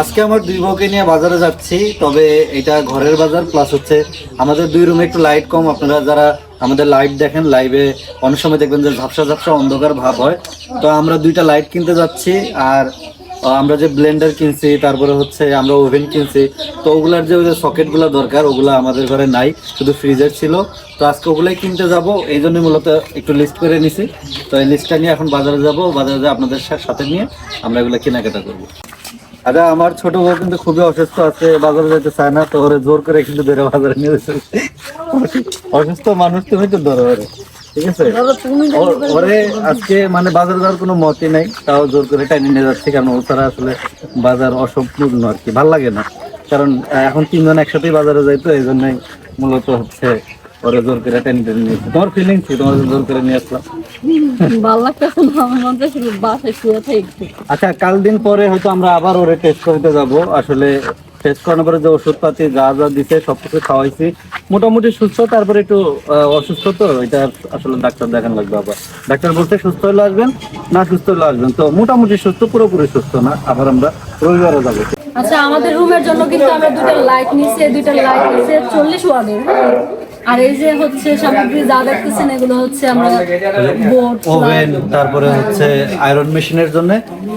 আজকে আমার দুই বউকে নিয়ে বাজারে যাচ্ছি, তবে এটা ঘরের বাজার প্লাস হচ্ছে আমাদের দুই রুমে একটু লাইট কম। আপনারা যারা আমাদের লাইট দেখেন লাইভে অনেক সময় দেখবেন যে ঝাপসা ঝাপসা অন্ধকার ভাব হয়। তো আমরা দুইটা লাইট কিনতে যাচ্ছি, আর আমরা যে ব্লেন্ডার কিনছি, তারপরে হচ্ছে আমরা ওভেন কিনছি, তো ওগুলার যে ওই যে সকেটগুলো দরকার, ওগুলো আমাদের ঘরে নাই, শুধু ফ্রিজের ছিল। তো আজকে ওগুলাই কিনতে যাব, এই জন্য মূলত একটু লিস্ট করে নিছি। তো এই লিস্টটা নিয়ে এখন বাজারে যাব, বাজারে যেয়ে আপনাদের সাথে নিয়ে আমরা এগুলো কেনাকাটা করব। আচ্ছা আমার ছোট বউ কিন্তু খুবই অসুস্থ আছে বাজারে যেতে চায় না তো ওরে জোর করে কিন্তু ধরে বাজারে নিয়ে যাচ্ছে। অসুস্থ মানুষ তুমি তো ধরো ওরে ঠিক আছে? ওরে আজকে মানে বাজারে যাওয়ার কোনো মতই নাই তাও জোর করে টাইনে নিয়ে যাচ্ছে কারণ ও ছাড়া আসলে বাজার অসম্পূর্ণ আর কি ভালো লাগে না। কারণ এখন তিনজন একসাথেই বাজারে যাই তো এই জন্যই মূলত হচ্ছে ওরে জোর করে টেনে তোমার ফিলিংস কি তোমার জোর করে নিয়ে আসলাম। ভালো লাগতেছে না আমার শুধু বাসায় শুয়ে থাকতে আচ্ছা কাল দিন পরে হয়তো আমরা আবার ওরে টেস্ট করতে যাব। আসলে টেস্ট করানোর পরে যে ওষুধপাতি যা যা দিছে সবকিছু খাওয়াইছি। মোটামুটি সুস্থ তারপরে একটু অসুস্থ তো এটা আসলে ডাক্তার দেখান লাগবে আবার। ডাক্তার বলতে সুস্থ হলে আসবেন না সুস্থ হলে আসবেন। তো মোটামুটি সুস্থ পুরোপুরি সুস্থ না আবার আমরা রবিবারে যাব। আচ্ছা আমাদের রুমের জন্য কিন্তু আমরা দুটো লাইট নিছি দুটো লাইট নিছি চল্লিশ ওয়াটের? আর এই যে হচ্ছে সামগ্রী যা দেখতেছেন এগুলো হচ্ছে আমরা ওভেন তারপরে হচ্ছে আয়রন মেশিনের জন্য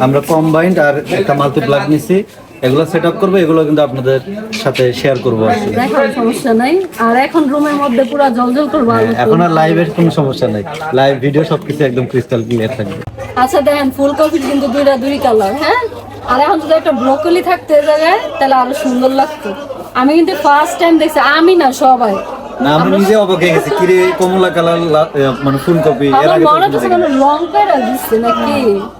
আমরা কম্বাইন্ড আর একটা মাল্টি প্লাগ নিছি। এগুলো সেট আপ করব এগুলো কিন্তু আপনাদের সাথে শেয়ার করব দেখার সমস্যা নাই। আর এখন রুমের মধ্যে পুরো জলজল করব হ্যাঁ, এখন আর লাইভের কোনো সমস্যা নাই। লাইভ ভিডিও সবকিছু একদম ক্রিস্টাল ক্লিয়ার থাকবে। আচ্ছা দেখেন ফুলকপির কিন্তু দুইটা দুই কালার হ্যাঁ? আর এখন যদি একটা ব্রোকলি থাকতো জায়গায় তাহলে আরও সুন্দর লাগতো। আমি কিন্তু ফার্স্ট টাইম দেখছি আমি না সবাই। না আমি নিজে অবাক হয়ে গেছি। কিরে কমলা কালার মানে ফুলকপি এর আগে মনে হচ্ছে কোনো লং পেরা দিচ্ছে নাকি?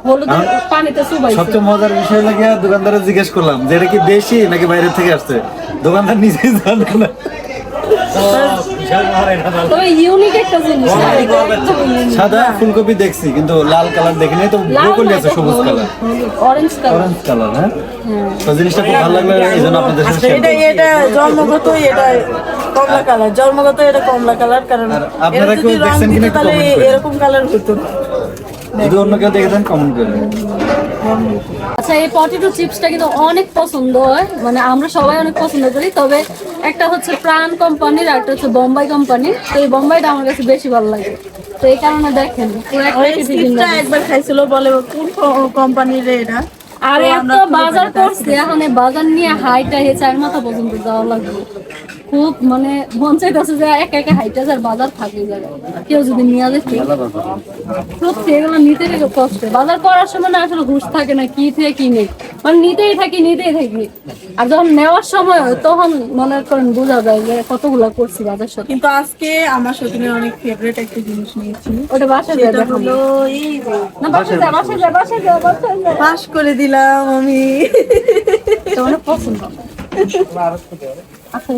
হলুদ পানিতে চুবাইছে। সবচেয়ে মজার বিষয় লাগে দোকানদারে জিজ্ঞেস করলাম যে এটা কি দেশি নাকি বাইরে থেকে আসছে? দোকানদার নিজেই জানে না। সাদা ফুলকপি দেখছি কিন্তু লাল কালার দেখি নাই তো ব্রোকলি আছে সবুজ কালার। Orange colour. হ্যাঁ? তো জিনিসটা খুব ভালো লাগল এই জন্য আপনাদের সাথে এটা এটা জন্মগত এটা কমলা কালার জন্মগত এটা কমলা কালার কারণ আপনারা কেউ দেখছেন কিনা তাহলে এরকম কালার হতো। না। যদি অন্য কেউ দেখে দেন কমেন্ট করবেন আচ্ছা এই পটেটো চিপসটা কিন্তু অনেক পছন্দ হয়। মানে আমরা সবাই অনেক পছন্দ করি তবে একটা হচ্ছে প্রাণ কোম্পানির একটা হচ্ছে বোম্বাই কোম্পানি তো এই বোম্বাইটা আমার কাছে বেশি ভালো লাগে। তো এই কারণে দেখেন পুরো একবার খাইছিল বলে কোন কোম্পানির এটা? আর এত বাজার করছে এখন বাজার নিয়ে হাইটা হে চার মাথা পর্যন্ত যাওয়া লাগবে। খুব মানে মন চাইতেছে যে একা একা হাইটা যার বাজার থাকে কেউ যদি নিয়ে দেখে সত্যি এগুলো নিতে গেলে কষ্ট। বাজার করার সময় না আসলে হুশ থাকে না কি থেকে কি নেই। মানে নিতেই থাকি নিতেই থাকি। আর যখন নেওয়ার সময় তখন মনে করেন বোঝা যায় যে কতগুলা করছি বাজার সাথে। কিন্তু আজকে আমার সতীনের অনেক ফেভারিট একটা জিনিস নিয়েছি। ওটা বাসায় যায় না বাসায় যায় বাসায় যায় বাসায় যায় বাসায় যায় পাস করে দিলাম আমি। এটা অনেক পছন্দ আচ্ছা।